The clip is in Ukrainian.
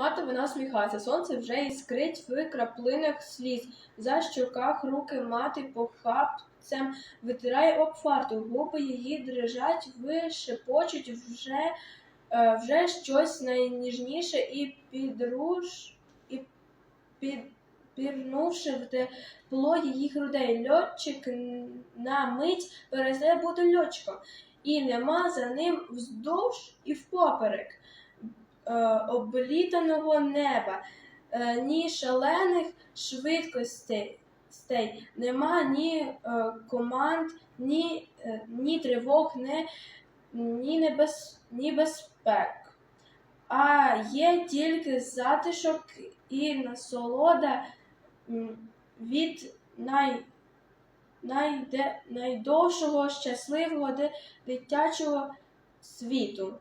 Мати вона сміхається, сонце вже іскрить в краплинах сліз. За щоках руки мати похапцем витирає об фарту, губи її дрижать, вишепочуть вже, е, вже щось найніжніше і підруш, і під, пірнувши в тепло її грудей. Льотчик на мить перестає бути льотчиком, і нема за ним вздовж і впоперек облітаного неба, е, ні шалених швидкостей, нема ні е, команд, ні, е, ні тривог, ні, ні, небез, ні безпек. А є тільки затишок і насолода від най, найде, найдовшого щасливого дитячого світу.